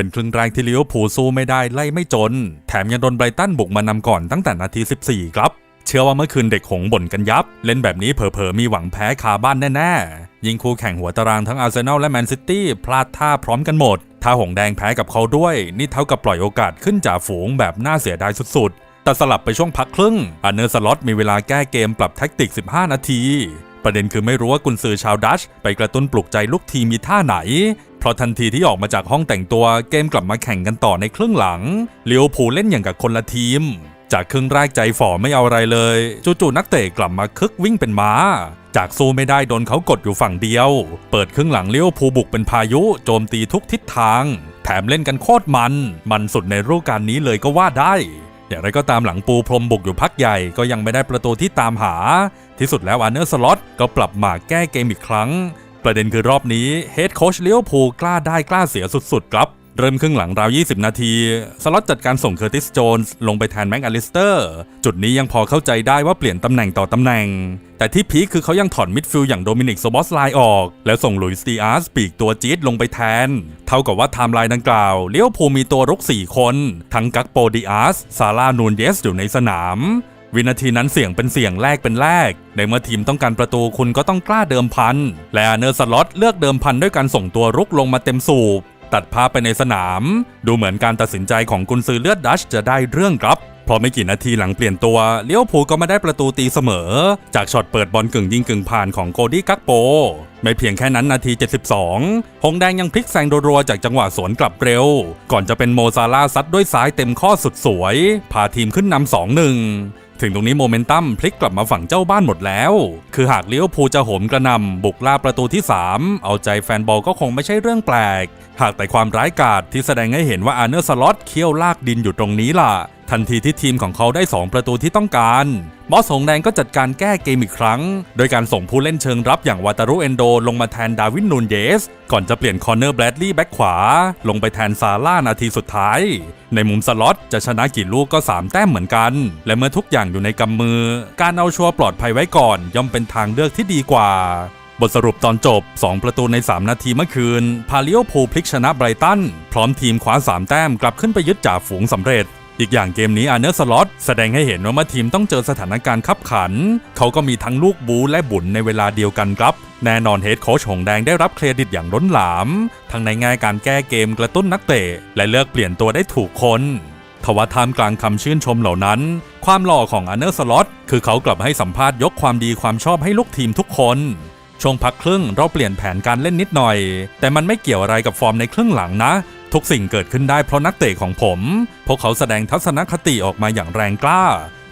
เป็นครึ่งแรกที่ลิเวอร์พูลสู้ไม่ได้ไล่ไม่จน แถมยังโดนไบรตันบุกมานำก่อนตั้งแต่นาที 14 ครับ เชื่อว่าเมื่อคืนเด็กหงบ่นกันยับ เล่นแบบนี้เผลอๆมีหวังแพ้คาบ้านแน่ๆ ยิงคู่แข่งหัวตารางทั้งอาร์เซนอลและแมนซิตี้พลาดท่าพร้อมกันหมด ถ้าหงแดงแพ้กับเขาด้วย นี่เท่ากับปล่อยโอกาสขึ้นจ่าฝูงแบบน่าเสียดายสุดๆ แต่สลับไปช่วงพักครึ่งอันเนอร์สล็อตมีเวลาแก้เกมปรับแท็กติก 15 นาทีประเด็นคือไม่รู้ว่ากุนซือชาวดัช ไปกระตุ้นปลุกใจลูกทีมมีท่าไหน เพราะทันทีที่ออกมาจากห้องแต่งตัวเกมกลับมาแข่งกันต่อในครึ่งหลังเลียวผูเล่นอย่างกับคนละทีม จากครึ่งแรกใจฝ่อไม่เอาอะไรเลย จู่ๆนักเตะกลับมาคึกวิ่งเป็นม้า จากสู้ไม่ได้โดนเขากดอยู่ฝั่งเดียว เปิดครึ่งหลังเลี้ยวภูบุกเป็นพายุโจมตีทุกทิศทาง แถมเล่นกันโคตรมัน มันสุดในรูปการนี้เลยก็ว่าได้อย่างไรก็ตามหลังปูพรมบุกอยู่พักใหญ่ก็ยังไม่ได้ประตูที่ตามหา ที่สุดแล้วอาร์เนอร์สล็อตก็ปรับมาแก้เกมอีกครั้ง ประเด็นคือรอบนี้เฮดโค้ชเลี้ยวภูกล้าได้กล้าเสียสุดๆครับ เริ่มครึ่งหลังราว 20 นาที สล็อตจัดการส่งเคอร์ติสโจนส์ลงไปแทนแม็กอลิสเตอร์ จุดนี้ยังพอเข้าใจได้ว่าเปลี่ยนตำแหน่งต่อตำแหน่ง แต่ที่พีคคือเขายังถอนมิดฟิลด์อย่างโดมินิกโซบอสไลน์ออก แล้วส่งหลุยส์ดีอาร์สปีกตัวจี๊ดลงไปแทน เท่ากับว่าไทม์ไลน์ดังกล่าวเลี้ยวภูมีตัวรุก 4 คน ทั้งกักโปดีอาร์สซาร่านูนเยสอยู่ในสนาม วินาทีนั้นเสี่ยงเป็นเสี่ยงแรกเป็นแรก ในเมื่อทีมต้องการประตูคุณก็ต้องกล้าเดิมพัน และเนอร์สล็อตเลือกเดิมพันด้วยการส่งตัวรุกลงมาเต็มสูบ ตัดภาพไปในสนาม ดูเหมือนการตัดสินใจของกุนซือเลือดดัชจะได้เรื่องครับเพราะไม่กี่นาทีหลังเปลี่ยนตัวเลี้ยวผูก็มาได้ประตูตีเสมอ จากช็อตเปิดบอลกึ่งยิงกึ่งผ่านของโกดี้กักโป ไม่เพียงแค่นั้นนาที 72 หงแดงยังพลิกแซงรัวๆจากจังหวะสวนกลับเร็ว ก่อนจะเป็นโมซาลาซัดด้วยซ้ายเต็มข้อสุดสวย พาทีมขึ้นนำ2-1 ถึงตรงนี้โมเมนตัมพลิกกลับมาฝั่งเจ้าบ้านหมดแล้ว คือหากเลี้ยวภูจะโหมกระนำบุกล่าประตูที่ 3 เอาใจแฟนบอลก็คงไม่ใช่เรื่องแปลก หากแต่ความร้ายกาจที่แสดงให้เห็นว่าอาร์เนอร์สล็อตเคี่ยวลากดินอยู่ตรงนี้ล่ะ ทันทีที่ทีมของเขาได้ 2 ประตูที่ต้องการบอสหงแดงก็จัดการแก้เกมอีกครั้ง โดยการส่งผู้เล่นเชิงรับอย่างวาตารุเอนโดลงมาแทนดาวินนูนเยส ก่อนจะเปลี่ยนคอนเนอร์แบรดลีย์แบ็กขวา ลงไปแทนซาร่านาทีสุดท้าย ในมุมสล็อตจะชนะกี่ลูกก็ 3 แต้มเหมือนกัน และเมื่อทุกอย่างอยู่ในกำมือ การเอาชัวร์ปลอดภัยไว้ก่อน ย่อมเป็นทางเลือกที่ดีกว่าบทสรุปตอนจบ 2 ประตูใน 3 นาทีเมื่อคืน พาลิโอพูพลิกชนะไบรตัน พร้อมทีมคว้า 3 แต้มกลับขึ้นไปยึดจ่าฝูงสำเร็จ อีกอย่างเกมนี้อาร์เนอร์สล็อตแสดงให้เห็นว่าเมื่อทีมต้องเจอสถานการณ์ขับขัน เขาก็มีทั้งลูกบูและบุญในเวลาเดียวกันครับ แน่นอนเฮดโค้ชหงแดงได้รับเครดิตอย่างล้นหลาม ทั้งในแง่การแก้เกมกระตุ้นนักเตะ และเลือกเปลี่ยนตัวได้ถูกคนทว่าท่ามกลางคำชื่นชมเหล่านั้น ความหล่อของอาร์เนอร์สล็อตคือเขากลับให้สัมภาษณ์ยกความดีความชอบให้ลูกทีมทุกคนช่วงพักครึ่งเราเปลี่ยนแผนการเล่นนิดหน่อย แต่มันไม่เกี่ยวอะไรกับฟอร์มในครึ่งหลังนะ ทุกสิ่งเกิดขึ้นได้เพราะนักเตะของผม พวกเขาแสดงทัศนคติออกมาอย่างแรงกล้า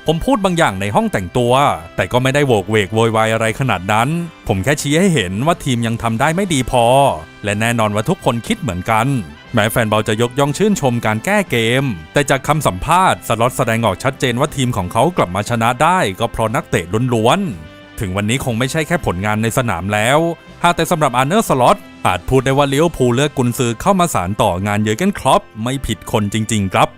ผมพูดบางอย่างในห้องแต่งตัว แต่ก็ไม่ได้โวกเวกโวยวายอะไรขนาดนั้น ผมแค่ชี้ให้เห็นว่าทีมยังทำได้ไม่ดีพอ และแน่นอนว่าทุกคนคิดเหมือนกัน แม้แฟนบอลจะยกย่องชื่นชมการแก้เกม แต่จากคำสัมภาษณ์สล็อตแสดงออกชัดเจนว่าทีมของเขากลับมาชนะได้ ก็เพราะนักเตะล้วนๆถึงวันนี้คงไม่ใช่แค่ผลงานในสนามแล้ว หากแต่สำหรับอาร์เนอร์สล็อต อาจพูดได้ว่าเลี้ยวภูเลือกกุนซือเข้ามาสารต่องานเยอเกนครอปไม่ผิดคนจริง ๆ ครับ